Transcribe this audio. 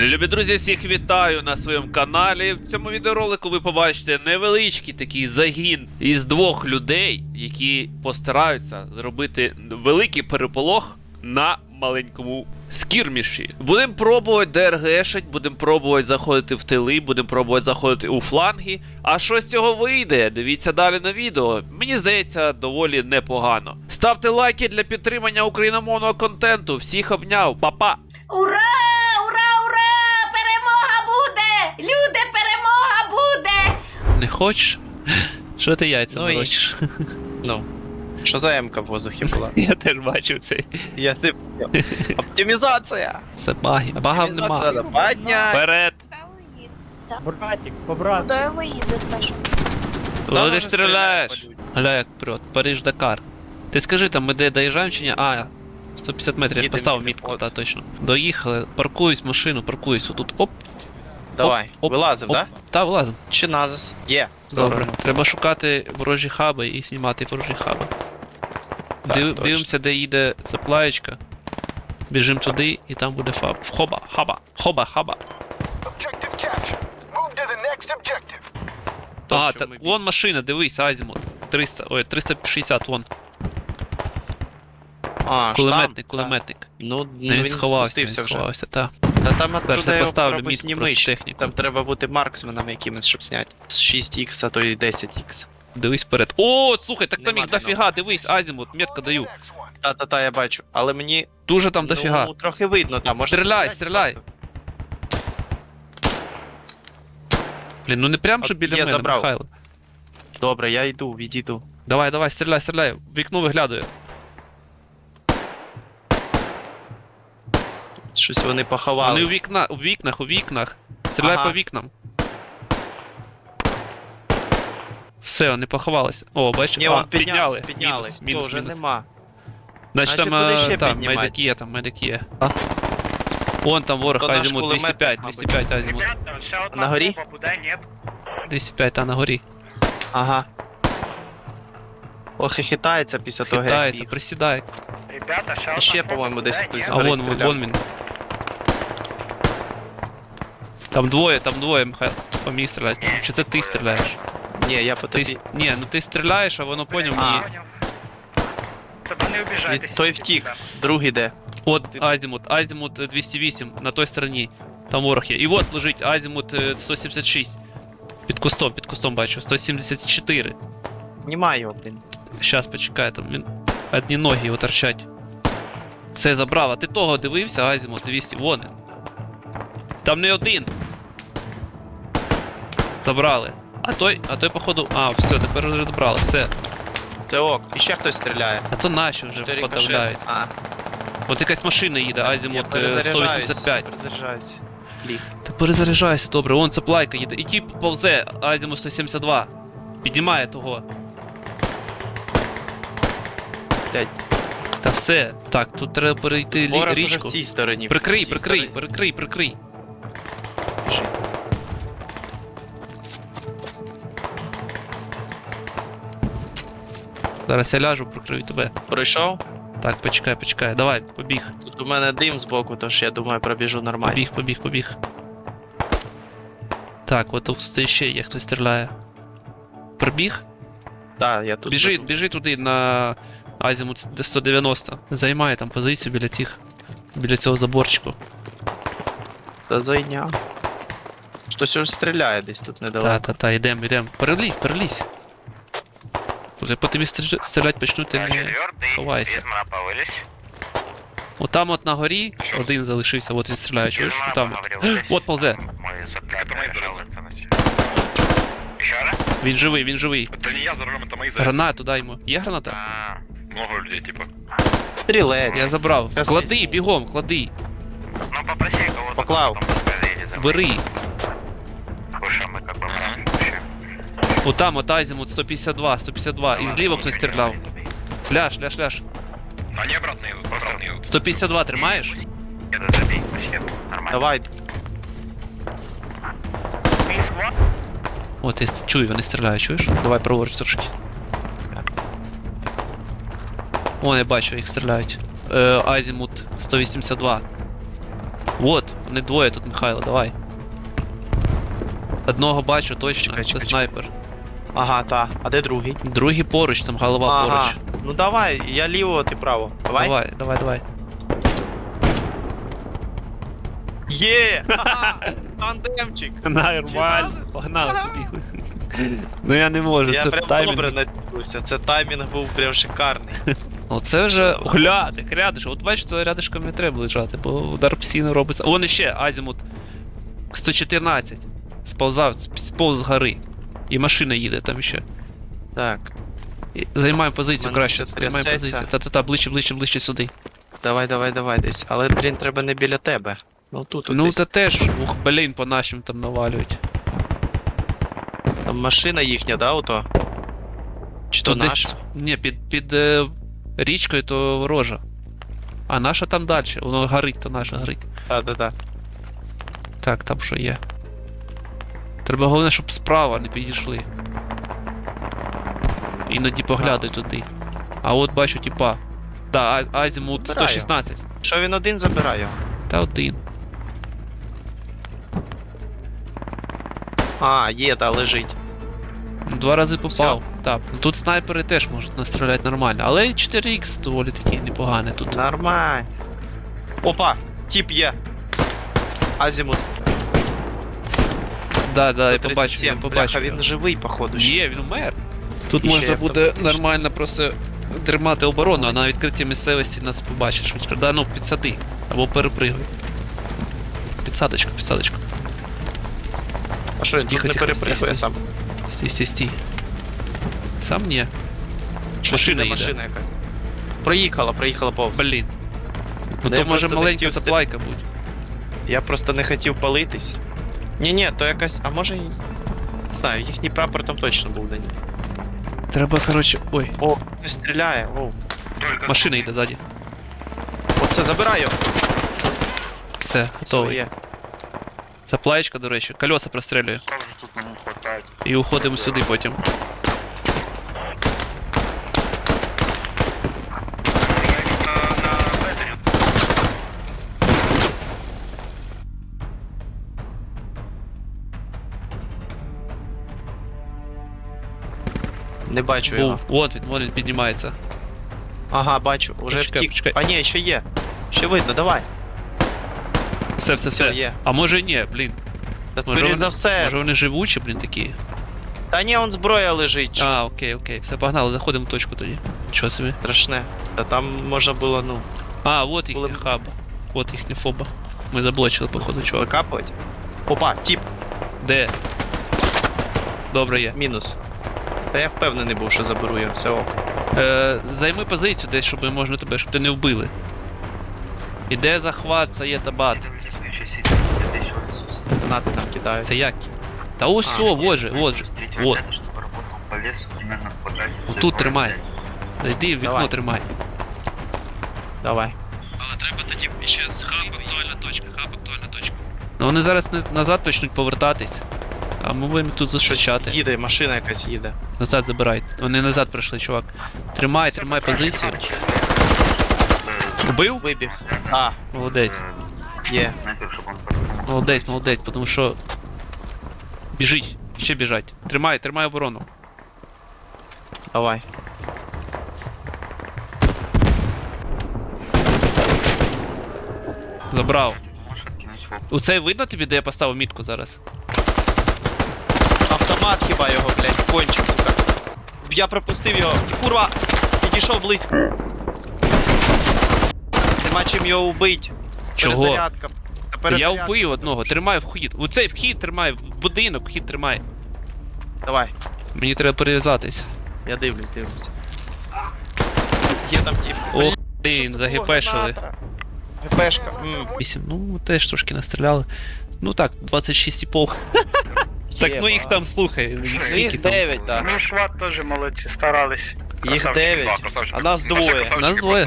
Любі друзі, всіх вітаю на своєму каналі. В цьому відеоролику ви побачите невеличкий такий загін із двох людей, які постараються зробити великий переполох на маленькому скірміші. Будемо пробувати ДРГшить, будемо пробувати заходити в тили, будемо пробувати заходити у фланги. А що з цього вийде? Дивіться далі на відео. Мені здається, доволі непогано. Ставте лайки для підтримання україномовного контенту. Всіх обняв, Па-па! Ура! Ура! Ура! Перемога буде! Люди, перемога буде! Не хочеш? Що ти яйця Ну і- морочиш? Ну. Що за М-ка в воздухі була? Я теж бачив це. Я не понял. Оптимізація! Це баги. Багав Оптимізація нема. на падня. Вперед! Братик, по-братски. Куда вы едете? Куди ти стріляєш? Гля, як прет. Париж Дакар. Ти скажи там, ми де доїжджаємо чи ні? А, 150 метрів, я ж Їдемо, поставив їдемо, мітку, от. та точно. Доїхали, паркуюсь, машину, паркуюсь. Отут. Оп, Давай, оп, вилазив, оп. да? Та, вилазимо. Чи назис? Є. Добре. Здорово. Треба шукати ворожі хаби і знімати ворожі хаби. Так, Див, точно. дивимося, де їде заплаєчка. Біжим туди, і там буде фаб. Хоба, хаба, хоба, хаба. Objective capture. Move to the next objective. То, а, так, бі- вон машина, дивись, Азімут. 300, ой, 360, вон. А, Кулеметник, штамп, кулеметник. Ну, Не ну, він він сховався, він спустився вже. сховався, так. Та там оттуда я поставлю зніми просто техніку. Там треба бути марксменом якимось, щоб зняти. З 6х, а то і 10х. Дивись вперед. О, слухай, так там Нема їх дофіга, дивись, Азімут, метка даю. Та-та-та, я бачу. Але мені Дуже там дофіга. ну, трохи видно там. Може Стріляй, стріляти? стріляй. Блін, ну не прям От біля я мене, забрав. Михайло. Добре, я йду, відійду. Давай, давай, стріляй, стріляй. Вікно виглядує. Щось вони поховали. Вони у вікна, у вікнах, у вікнах. Стріляй Ага. по вікнам. Все, вони поховалися. О, бачиш, Ні, піднявся, підняли. підняли. Мінус, мінус, вже мінус. нема. Значить там, куди е, ще там піднімати? медик є, там медик є. Вон там ворог То наш Азімут кулеметник, 205, мабуть. 205 Азімут. Ребята, ще одна На горі? буде, ні? 205, та на горі. Ага. Ох, і хитається після того, як Хитається, біг. присідає. Ребята, ще одна ще, спроба по-моєму, буде, десь ні? хтось А Гори вон, стріляв. вон він. Там двоє, там двоє, Михайло. По мені стріляють. Чи це ти стріляєш? Ні, я по Ти, тобі. с- ні, ну ти стріляєш, а воно поняв А. мені. Тоді не обіжайтеся. Від- той втік. Другий де. От Азімут, Азімут е, 208 на той стороні. Там ворог є. І от лежить Азімут е, 176. Під кустом, під кустом бачу. 174. Немає його, блін. Щас почекай, там він. Одні ноги його торчать. Все забрав, а ти того дивився, Азімут 200. Вон він. Там не один. Забрали. А той, а той, походу. А, все, тепер вже добрали, все. Це ок. І ще хтось стріляє. А то наші вже Чотири подавляють. каши. А, От якась машина їде, я Азімут е, перезаряджаюсь. 185. Перезаряджаюсь. Ліг. Та перезаряджайся, добре, вон цеплайка їде. І тіп повзе Азіму 172. Піднімає того. Блядь. Та все. Так, тут треба перейти лі- Ворог уже річку. в цій стороні. Прикрий, цій прикрий, стороні. прикрий, прикрий. Зараз я ляжу, прикрию тебе. Пройшов? Так, почекай, почекай. Давай, побіг. Тут у мене дим збоку, тож я думаю, пробіжу нормально. Побіг, побіг, побіг. Так, от тут ще є хтось стріляє. Прибіг? Так, я тут. Біжи, біжи туди на Азімут 190. Займає там позицію біля цих. Біля цього заборчику. Та зайняв. Хтось уже стріляє десь тут недалеко. Та, та, та, йдем, йдем. Перелізь, перелізь. Уже по тобі стріля- стрілять почнуть, ти не ховайся. От там от на горі один залишився, от він стріляє, чуєш? От там от. От ползе. Еще раз? Він живий, він живий. Это не я за рулем, это мои за... Гранату дай йому. Є граната? Много людей, типа. Стрілець. Я забрав. Клади, бігом, клади. Ну попроси кого-то. Поклав. Бери. От там, от Азімут 152, 152. І зліва хтось стріляв. Ляж, ляж. Они обратно едут, обратно едут. 152 тримаєш? Это забей. Нормально. Давай. От я с- чую, вони стріляють, чуєш? Давай праворуч трошки. О, я бачу, їх стріляють. Е, Азімут 182. Вот, вони двоє тут, Михайло, давай. Одного бачу точно, Чекай, це чекай, снайпер. Ага, та. А де другий? Другий поруч, там голова ага. поруч. Ну давай, я ліво, ти право. Давай. Давай, давай, давай. Є! Тандемчик! Нормально, погнали, побігли. Ну я не можу, Я це прям таймінг. добре надивився, це таймінг був прям шикарний. Оце вже глядик, рядишком. От бачиш, це рядишком не треба лежати, бо удар постійно робиться. Вон іще, Азімут 114. Сповзав, сповз з гори. І машина їде там ще. Так, І Займаємо позицію Мене краще. все Займаємо трясеться. позицію. Та-та-та, ближче, ближче, ближче сюди. давай, давай, давай десь. Але, блін, треба не біля тебе. Ну тут, ну десь. теж, ух, блін, по нашим там навалюють. Там машина їхня, да, ото? Чи то наша? десь. Ні, під, під е, річкою то ворожа. А наша там далі, воно горить, то наша горить. Так, так, так. Так, там що є. Треба головне, щоб справа не підійшли. Іноді поглядай туди. А от бачу, типа. Да, Азімут 116. Що він один забирає? Та один. А, є, та лежить. Два рази попав. Так. Ну, Тут снайпери теж можуть настріляти нормально. Але 4х доволі таки непоганий тут. Нормально. Опа! Тіп є. Азімут. Да, да, я 137. побачив, я Бляха, він живий, походу. ще. Є, він вмер. Тут І ще можна буде автоматичний. нормально просто тримати оборону, а на відкритій місцевості нас побачиш. швидко. Да, ну підсади. Або перепригуй. Підсадочку, підсадочку. А що він тут Тихо, не тихо, перепригує сам? Стій, стій, стій. Сам ні. Машина іде, їде. машина якась. Проїхала, проїхала повз. Блін. Ну Да то може просто не маленька хотів сти- заплайка будь. Я просто не хотів палитись. Ні-ні, то якась. А може. Не знаю, їхній прапор там точно був день. Треба, коротше. Ой, О, хтось стріляє. О, машина йде ззаді. оце забираю. Все, готовий. Це плаєчка, до речі, колеса прострелює. І уходимо сюди потім. Не бачу його. Був. От він, вон він піднімається. Ага, бачу, уже Почекай, втік. почекай. А ні, ще є. Ще видно, давай. Все, все, Все, все. є. А може ні, блін. Та Може, скоріш вони- за все. Може вони живучі, блін, такі. Та ні, он зброя лежить. А, окей, окей. Все, погнали, заходимо в точку тоді. Чого собі? Страшне. Та там можна було, ну, А, от їхня Були б- хаба. От їхня фоба. Ми заблочили, походу, чувак. викапувати. Опа, тіп, Де? Добре є. мінус. Та я впевнений був, що заберу я все ок. Е, займи позицію десь, щоб можна тебе, щоб ти не вбили. Іде захват, це є табат. Гранати там кидають. Це як? Та ось, А, о, вот же, вот же. Вот. Тут тримай. Зайди в вікно Давай. тримай. Давай. Але треба тоді ще з хаба. актуальна точка, хаб актуальна точка. Ну вони зараз не- назад почнуть повертатись. А ми будемо тут зустрічати. Їде, машина якась їде. Назад забирай. Вони назад прийшли, чувак. Тримай, тримай позицію. Убив? Вибіг. А, Молодець. є. Молодець, молодець, тому що. Біжить, ще біжать. Тримай, тримай оборону. Давай. Забрав. Оцей видно тобі, де я поставив мітку зараз? Автомат хіба його, блядь, кончив, сука. Я пропустив його. І курва! Підійшов близько. Нема чим його убить. Чого? Перезарядка. Та Я перезарядка. вбив одного, тримай вхід. У цей вхід тримай, в будинок вхід тримай. Давай. Мені треба перев'язатись. Я дивлюсь, дивлюсь. Є там тип. Ох, блін, загіпешили. ГПшка. М, 8, ну теж трошки настріляли. Ну так, 26 і пол. Так, ну їх там слухай, їх скільки Їх там. 9, так. Ну, шват теж молодці, старались. Їх 9, а нас двоє. Нас двоє.